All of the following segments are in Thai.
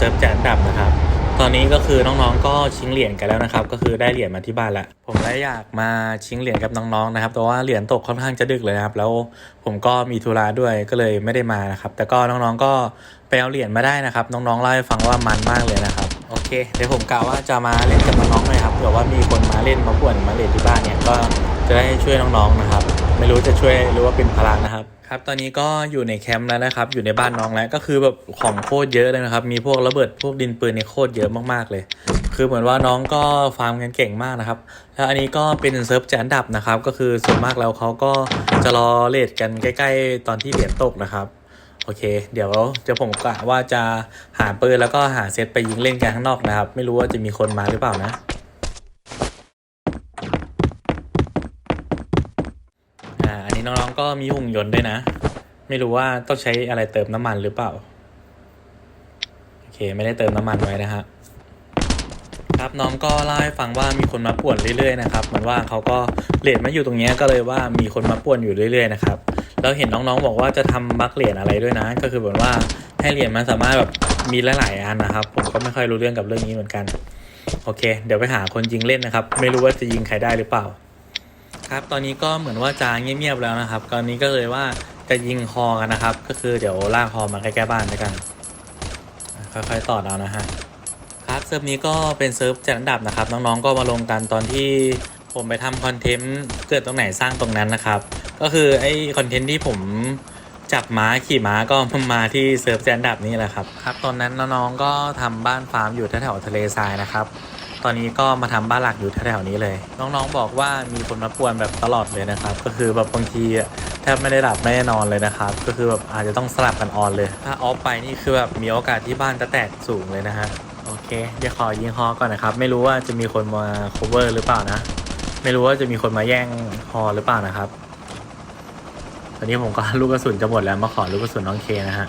ซิร์ฟแจนดับนะครับ ตอนนี้ก็คือน้องๆก็ชิงเหรียญกันแล้วนะครับ ก็คือได้เหรียญมาที่บ้านล้วผมเลยอยากมาชิงเหรียญกับน้องๆนะครับแต่ว่าเหรียญตกค่อนข้างจะดึกเลยนะครับ แล้วผมก็มีธุระด้วยก็เลยไม่ได้มานะครับ แต่ก็น้องๆก็ไปเอาเหรียญมาได้นะครับ น้องๆเล่าให้ฟังว่ามันมากเลยนะครับโอเคเดี๋ยวผมกล่าวว่าจะมาเล่นกับน้องๆหน่อยครับเผื่อว่ามีคนมาเล่นมาป่วนมาเล่นที่บ้านเนี่ยก็จะได้ช่วยน้องๆนะครับ ไม่รู้จะช่วยหรือว่าเป็นภาระนะครับครับตอนนี้ก็อยู่ในแคมป์แล้วนะครับ อยู่ในบ้านน้องแล้วก็คือแบบของโคตรเยอะเลยนะครับ มีพวกระเบิดพวกดินปืนเนี่ยโคตรเยอะมากๆเลย คือเหมือนว่าน้องก็ฟาร์มกันเก่งมากนะครับแล้วอันนี้ก็เป็นเซิร์ฟแจนดับนะครับ ก็คือส่วนมากแล้วเขาก็จะรอเลทกันใกล้ ๆ ตอนที่เหรียญตกนะครับโอเค เดี๋ยวจะผมกะว่าจะหาปืนแล้วก็หาเซตไปยิงเล่นกันข้างนอกนะครับ ไม่รู้ว่าจะมีคนมาหรือเปล่านะ อ่า อันนี้น้องๆ ก็มีหุ่นยนต์ด้วยนะ ไม่รู้ว่าต้องใช้อะไรเติมน้ำมันหรือเปล่า โอเค ไม่ได้เติมน้ำมันไว้นะฮะครับน้องก็เล่าให้ฟังว่ามีคนมาป่วนเรื่อยๆนะครับเหมือนว่าเขาก็เลทมาอยู่ตรงนี้ก็เลยว่ามีคนมาป่วนอยู่เรื่อยๆนะครับแล้วเห็นน้องๆบอกว่าจะทำบัคเหรียญอะไรด้วยนะ ก็คือเหมือนว่าให้เหรียญมันสามารถแบบมีหลายๆอันนะครับ ผมก็ไม่ค่อยรู้เรื่องกับเรื่องนี้เหมือนกัน โอเค เดี๋ยวไปหาคนยิงเล่นนะครับ ไม่รู้ว่าจะยิงใครได้หรือเปล่า ครับตอนนี้ก็เหมือนว่าจะเงียบๆแล้วนะครับตอนนี้ก็เลยว่าจะยิงคอกันนะครับ ก็คือเดี๋ยวลากคอมาใกล้ๆบ้านด้วยกัน ค่อยๆต่อเอานะฮะครับเซิร์ฟนี้ก็เป็นเซิร์ฟจัดอันดับนะครับ น้องๆก็มาลงกันตอนที่ผมไปทำคอนเทนต์เกิดตรงไหนสร้างตรงนั้นนะครับ ก็คือไอ้คอนเทนต์ที่ผมจับม้าขี่ม้าก็มาที่เซิร์ฟจัดอันดับนี้แหละครับครับ ตอนนั้นน้องๆก็ทำบ้านฟาร์มอยู่แถวๆทะเลทรายนะครับ ตอนนี้ก็มาทำบ้านหลักอยู่แถวๆนี้เลย น้องๆบอกว่ามีคนมาป่วนแบบตลอดเลยนะครับ ก็คือแบบบางทีแทบไม่ได้หลับไม่ได้นอนเลยนะครับ ก็คือแบบอาจจะต้องสลับกันออนเลย ถ้าออฟไปนี่คือแบบมีโอกาสที่บ้านจะแตกสูงเลยนะฮะ โอเค เดี๋ยวขอยิงฮอก่อนนะครับ ไม่รู้ว่าจะมีคนมา cover หรือเปล่านะ ไม่รู้ว่าจะมีคนมาแย่งฮอหรือเปล่านะครับ ตอนนี้ผมก็ลูกกระสุนจะหมดแล้วมาขอลูกกระสุนน้องเคนะฮะ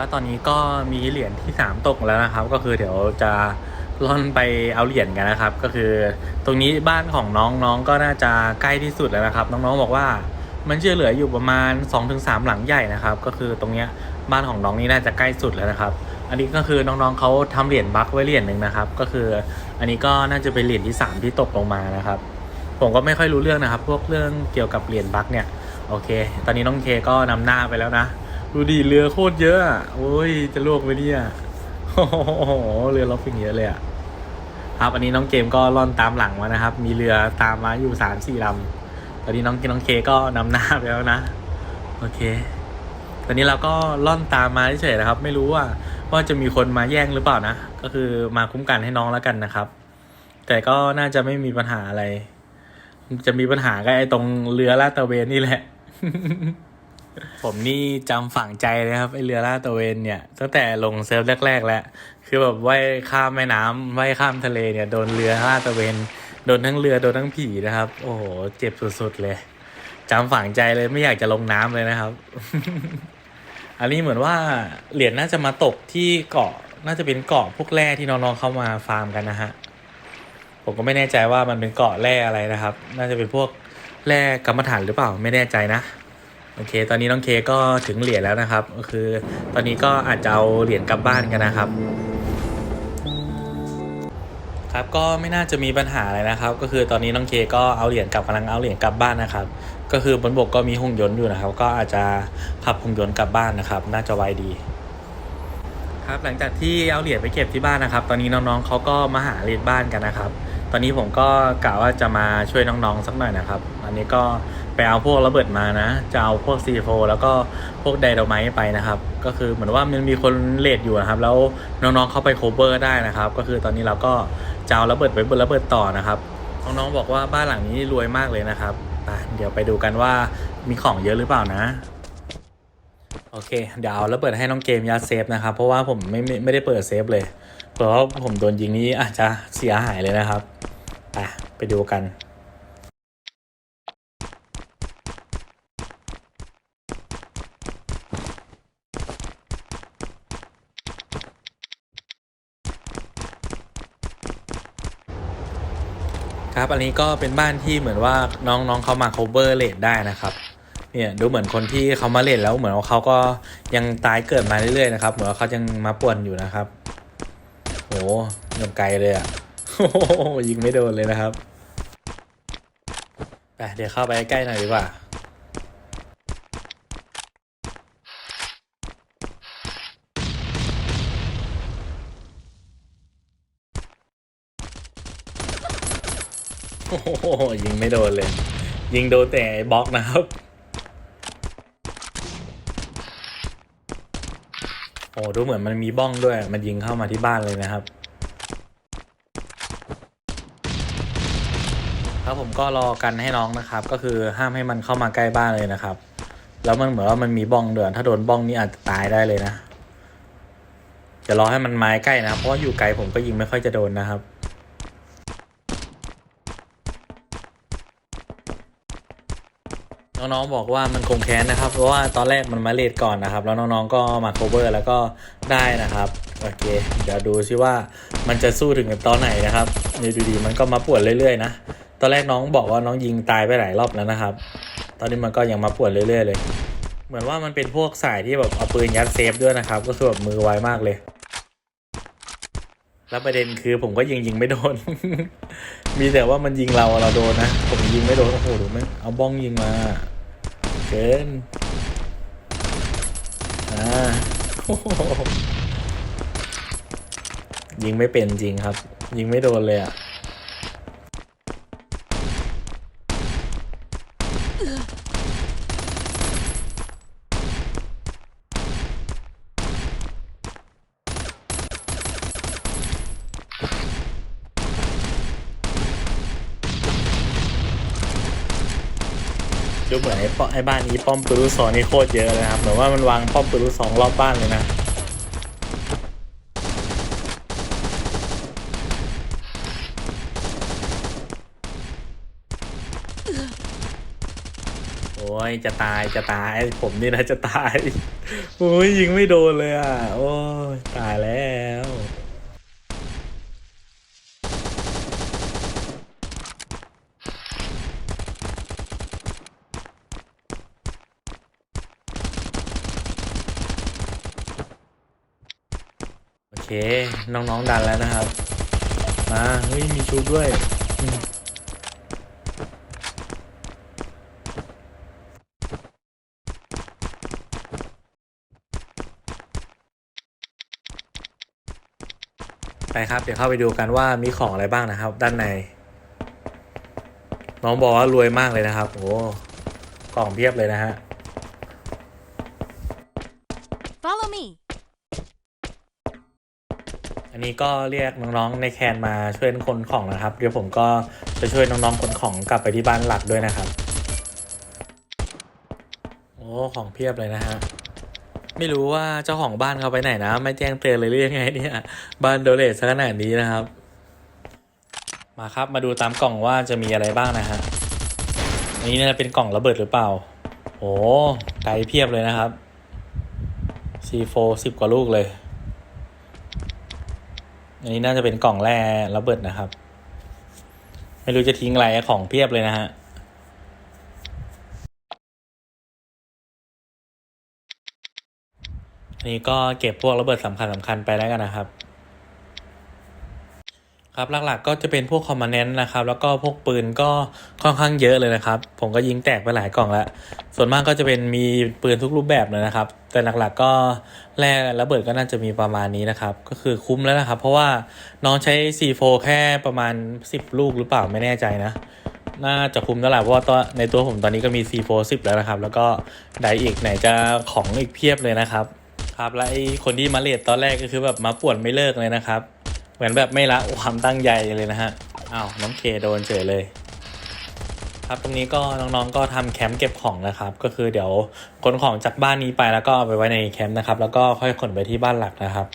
แล้วตอนนี้ก็มีเหรียญที่ 3 ตกแล้วนะครับ ก็คือเดี๋ยวจะล่อนไปเอาเหรียญกันนะครับ ก็คือ ตรงนี้บ้านของน้องน้องก็น่าจะใกล้ที่สุดแล้วนะครับ น้องๆบอกว่ามันจะเหลืออยู่ประมาณ 2-3 หลังใหญ่นะครับ ก็คือตรงเนี้ยบ้านของน้องนี่น่าจะใกล้สุดแล้วนะครับ อันนี้ก็คือน้องๆเขาทำเหรียญบัคไว้เหรียญหนึ่งนะครับ ก็คืออันนี้ก็น่าจะเป็นเหรียญที่ 3 ที่ตกลงมานะครับ ผมก็ไม่ค่อยรู้เรื่องนะครับ พวกเรื่องเกี่ยวกับเหรียญบัคเนี่ยโอเค ตอนนี้น้องเคก็นำหน้าไปแล้วนะ ดูดิเรือโคตรเยอะอะโอ้ยจะลวกไหมเนี่ยโอ้โหเรือล็อบฟิงเยอะเลยอะครับอันนี้น้องเกมก็ล่อนตามหลังมานะครับ มีเรือตามมาอยู่สามสี่ลำตอนนี้น้องน้องเคก็นำหน้าไปแล้วนะ โอเค ตอนนี้เราก็ล่อนตามมาเฉยๆนะครับ ไม่รู้ว่าว่าจะมีคนมาแย่งหรือเปล่านะ ก็คือมาคุ้มกันให้น้องแล้วกันนะครับ แต่ก็น่าจะไม่มีปัญหาอะไร จะมีปัญหาก็ไอ้ตรงเรือลาดตระเวนนี่แหละ ผมนี่จำฝังใจเลยครับไอเรือลาดตระเวนเนี่ยตั้งแต่ลงเซิร์ฟแรก ๆ แล้ว คือแบบว่ายข้ามแม่น้ำว่ายข้ามทะเลเนี่ยโดนเรือลาดตระเวนโดนทั้งเรือโดนทั้งผีนะครับ โอ้โหเจ็บสุดๆเลยจำฝังใจเลยไม่อยากจะลงน้ำเลยนะครับ อันนี้เหมือนว่าเหรียญน่าจะมาตกที่เกาะน่าจะเป็นเกาะพวกแร่ที่น้องๆเข้ามาฟาร์มกันนะฮะผมก็ไม่แน่ใจว่ามันเป็นเกาะแร่อะไรนะครับ น่าจะเป็นพวกแลกกรรมฐานหรือเปล่าไม่แน่ใจนะ โอเค ตอนนี้น้องเคก็ถึงเหรียญแล้วนะครับ ก็คือ ตอนนี้ก็อาจจะเอาเหรียญกลับบ้านกันนะครับ ครับก็ไม่น่าจะมีปัญหาอะไรนะครับ ก็คือตอนนี้น้องเคก็เอาเหรียญกลับกำลังเอาเหรียญกลับบ้านนะครับ ก็คือบนบกก็มีหุ่นยนต์อยู่นะครับ ก็อาจจะขับหุ่นยนต์กลับบ้านนะครับ น่าจะไวดีครับหลังจากที่เอาเหรียญไปเก็บที่บ้านนะครับ ตอนนี้น้องๆเขาก็มาหาเหรียญบ้านกันนะครับ ตอนนี้ผมก็กะว่าจะมาช่วยน้องๆสักหน่อยนะครับ อันนี้ก็ ไปเอาพวกระเบิดมานะ จะเอาพวก C4 แล้วก็พวกไดโดไมต์ไปนะครับ ก็คือเหมือนว่ามันมีคนเลดอยู่นะครับ แล้วน้องๆเข้าไปโคเวอร์ได้นะครับ ก็คือตอนนี้เราก็จะเอาระเบิดไปบนระเบิดต่อนะครับ น้องๆบอกว่าบ้านหลังนี้รวยมากเลยนะครับไปเดี๋ยวไปดูกันว่ามีของเยอะหรือเปล่านะโอเคเดี๋ยวเอาระเบิดให้น้องเกมยัดเซฟนะครับ เพราะว่าผมไม่ไม่ไม่ได้เปิดเซฟเลยเพราะผมโดนยิงนี้อาจจะเสียหายเลยนะครับไปไปดูกัน ครับ อันนี้ก็เป็นบ้านที่เหมือนว่าน้องๆเขามา cover เลดได้นะครับ เนี่ยดูเหมือนคนที่เขามาเลทแล้วเหมือนว่าเขาก็ยังตายเกิดมาเรื่อยๆนะครับ เหมือนว่าเขายังมาป่วนอยู่นะครับโหยังไกลเลยอะโหยิงไม่โดนเลยนะครับไปเดี๋ยวเข้าไปใกล้หน่อยดีกว่า โอ้โหยิงไม่โดนเลย ยิงโดนแต่บล็อกนะครับ โอ้ดูเหมือนมันมีบ้องด้วย มันยิงเข้ามาที่บ้านเลยนะครับ ครับผมก็รอกันให้น้องนะครับ ก็คือห้ามให้มันเข้ามาใกล้บ้านเลยนะครับ แล้วมันเหมือนว่ามันมีบ้องเดือนถ้าโดนบ้องนี่อาจจะตายได้เลยนะจะรอให้มันไม้ใกล้นะเพราะว่าอยู่ไกลผมก็ยิงไม่ค่อยจะโดนนะครับ น้องๆบอกว่ามันคงแค้นนะครับ เพราะว่าตอนแรกมันมาเลดก่อนนะครับ แล้วน้องๆก็มาโคเวอร์แล้วก็ได้นะครับโอเคเดี๋ยวดูซิว่ามันจะสู้ถึงตอนไหนนะครับนี่ดูดีมันก็มาปวดเรื่อยๆนะตอนแรกน้องบอกว่าน้องยิงตายไปหลายรอบแล้วนะครับ ตอนนี้มันก็ยังมาปวดเรื่อย ๆ เลย เหมือนว่ามันเป็นพวกสายที่แบบเอาปืนยัดเซฟด้วยนะครับ ก็คือแบบมือไวมากเลย แล้วประเด็นคือผมก็ยิงยิงไม่โดน มีแต่ว่ามันยิงเราเราโดนนะ ผมยิงไม่โดนโอ้โหดูไหมเอาบ้องยิงมา เกินอ่าโอ้โหยิงไม่เป็นจริงครับ ยิงไม่โดนเลยอะ่ ไอ้ป้อไอ้บ้านนี้ป้อมปืนรุสองนี่โคตรเยอะเลยครับเหมือนว่ามันวางป้อมปืนรุสองรอบบ้านเลยนะโอ้ยจะตายจะตายผมนี่นะจะตายโอ้ยยิงไม่โดนเลยอะโอ้ยตายแล้ว น้องๆดันแล้วนะครับ มาเฮ้ยมีชุดด้วยไปครับเดี๋ยวเข้าไปดูกันว่ามีของอะไรบ้างนะครับ ด้านใน น้องบอกว่ารวยมากเลยนะครับ โอ้กล่องเพียบเลยนะฮะ Follow me. อันนี้ก็เรียกน้องๆในแคนมาช่วยคนของนะครับ เดี๋ยวผมก็จะช่วยน้องๆขนของกลับไปที่บ้านหลักด้วยนะครับ โอ้ของเพียบเลยนะฮะไม่รู้ว่าเจ้าของบ้านเขาไปไหนนะ ไม่แจ้งเตือนเลยหรือยังไงเนี่ยบ้านโดเลทซะขนาดนี้นะครับ มาครับมาดูตามกล่องว่าจะมีอะไรบ้างนะฮะอันนี้เนี่ยเป็นกล่องระเบิดหรือเปล่าโอ้ไกลเพียบเลยนะครับ C4 สิบกว่าลูกเลย อันนี้น่าจะเป็นกล่องแร่ระเบิดนะครับ ไม่รู้จะทิ้งอะไรของเพียบเลยนะฮะอันนี้ก็เก็บพวกระเบิดสำคัญสำคัญไปแล้วกันนะครับ ครับหลักๆก็จะเป็นพวกคอมมานเนนต์นะครับ แล้วก็พวกปืนก็ค่อนข้างเยอะเลยนะครับ ผมก็ยิงแตกไปหลายกล่องแล้ว ส่วนมากก็จะเป็นมีปืนทุกรูปแบบเลยนะครับ แต่หลักๆก็แร่ระเบิดก็น่าจะมีประมาณนี้นะครับ ก็คือคุ้มแล้วนะครับ เพราะว่าน้องใช้ C4 แค่ประมาณ 10 ลูกหรือเปล่าไม่แน่ใจนะ น่าจะคุ้มแล้วแหละเพราะว่าตัวในตัวผมตอนนี้ก็มี C4 10 แล้วนะครับ แล้วก็ไดอีกไหนจะของอีกเพียบเลยนะครับ ครับและไอคนที่มาเลดตอนแรกก็คือแบบมาป่วนไม่เลิกเลยนะครับ เหมือนแบบไม่ละความตั้งใจเลยนะฮะอ้าวน้องเคโดนเฉยเลยครับตรงนี้ก็น้องๆก็ทำแคมป์เก็บของนะครับ ก็คือเดี๋ยวขนของจากบ้านนี้ไปแล้วก็เอาไปไว้ในแคมป์นะครับ แล้วก็ค่อยขนไปที่บ้านหลักนะครับ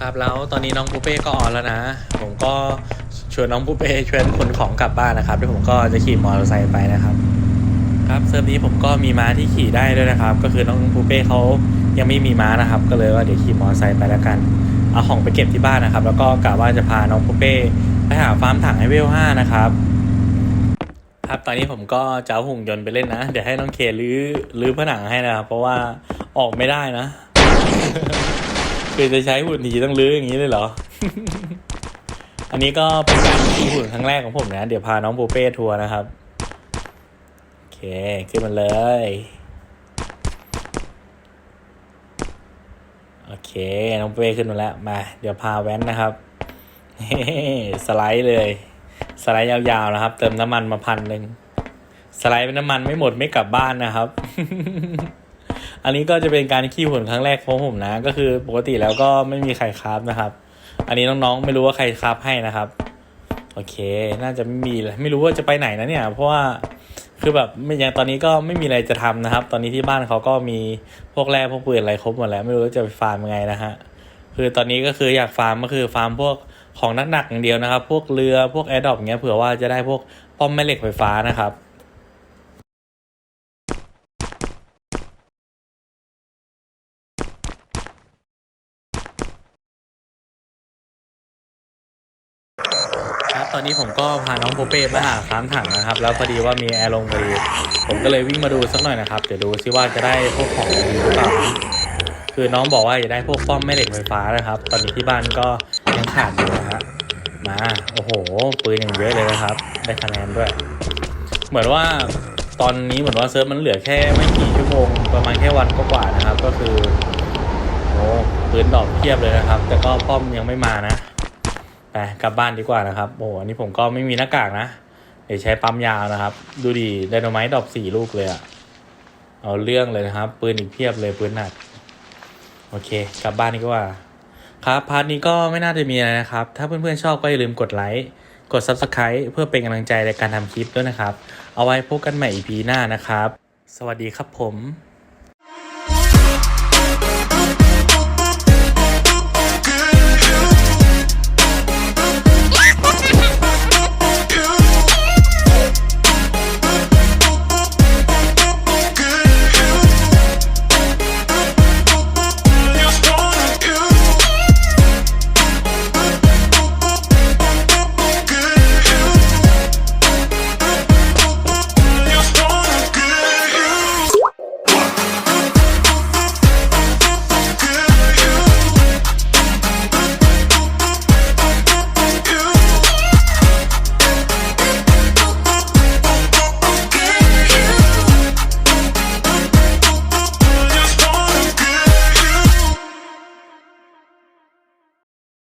ครับแล้วตอนนี้น้องปูเป้ก็ออนแล้วนะ ผมก็ชวนน้องปูเป้ชวนขนของกลับบ้านนะครับเดี๋ยวผมก็จะขี่มอเตอร์ไซค์ไปนะครับ ครับเซิร์ฟนี้ผมก็มีม้าที่ขี่ได้ด้วยนะครับ ก็คือน้องปูเป้เขา ยังไม่มีม้านะครับ ก็เลยว่าเดี๋ยวขี่มอเตอร์ไซค์ไปแล้วกัน เอาของไปเก็บที่บ้านนะครับ แล้วก็กะว่าจะพาน้องปูเป้ไปหาฟาร์มถังให้เวลห้านะครับครับตอนนี้ผมก็จะเอาหุ่นยนต์ไปเล่นนะ เดี๋ยวให้น้องเครื้อรื้อผนังให้นะครับ เพราะว่าออกไม่ได้นะคือจะใช้หุ่นดีต้องรื้ออย่างนี้เลยเหรอ อันนี้ก็เป็นการขี่หุ่นครั้งแรกของผมนะ เดี๋ยวพาน้องปูเป้ทัวร์นะครับ โอเค ขึ้นมาเลย โอ เคน้องเป้ขึ้นมาแล้วมา เดี๋ยวพาแว้นนะครับสไลด์เลย สไลด์ยาวๆนะครับ เติมน้ำมันมาพันหนึ่งสไลด์เป็นน้ำมันไม่หมดไม่กลับบ้านนะครับ อันนี้ก็จะเป็นการขี้หุ่นครั้งแรกของผมนะ ก็คือปกติแล้วก็ไม่มีใครคราฟนะครับ อันนี้น้องๆไม่รู้ว่าใครคราฟให้นะครับ โอเค น่าจะไม่มีเลยไม่รู้ว่าจะไปไหนนะเนี่ย เพราะว่า คือแบบไม่ยังตอนนี้ก็ไม่มีอะไรจะทำนะครับ ตอนนี้ที่บ้านเขาก็มีพวกแร่พวกปืนอะไรครบหมดแล้วไม่รู้จะไปฟาร์มยังไงนะฮะคือตอนนี้ก็คืออยากฟาร์มก็คือฟาร์มพวกของหนักๆอย่างเดียวนะครับ พวกเรือพวกแอร์ดรอปเงี้ยเผื่อว่าจะได้พวกป้อมแม่เหล็กไฟฟ้านะครับ ตอนนี้ผมก็พาน้องโปเป้มาหาฟามถังนะครับ แล้วพอดีว่ามีแอร์ลงพอดีผมก็เลยวิ่งมาดูสักหน่อยนะครับเดี๋ยวดูซิว่าจะได้พวกของดีหรือเปล่าคือน้องบอกว่าจะได้พวกป้อมแม่เหล็กไฟฟ้านะครับ ตอนนี้ที่บ้านก็ยังขาดอยู่นะฮะมาโอ้โหปืนอย่างเยอะเลยนะครับ ได้คะแนนด้วย เหมือนว่าตอนนี้เหมือนว่าเซิร์ฟมันเหลือแค่ไม่กี่ชั่วโมงประมาณแค่วันก็กว่าๆนะครับ ก็คือโอ้ปืนดอกเพียบเลยนะครับ แต่ก็ป้อมยังไม่มานะ ไปกลับบ้านดีกว่านะครับโอ้โหอันนี้ผมก็ไม่มีหน้ากากนะเดี๋ยวใช้ปั๊มยาวนะครับ ดูดีไดโนไมต์ดอปสี่ลูกเลยอะเอาเรื่องเลยนะครับ ปืนอีกเพียบเลยปืนหนัก โอเค กลับบ้านดีกว่า ครับพาร์ทนี้ก็ไม่น่าจะมีอะไรนะครับ ถ้าเพื่อนๆชอบก็อย่าลืมกดไลค์กด Subscribe เพื่อเป็นกำลังใจในการทำคลิปด้วยนะครับ เอาไว้พบกันใหม่ EP หน้านะครับ สวัสดีครับผม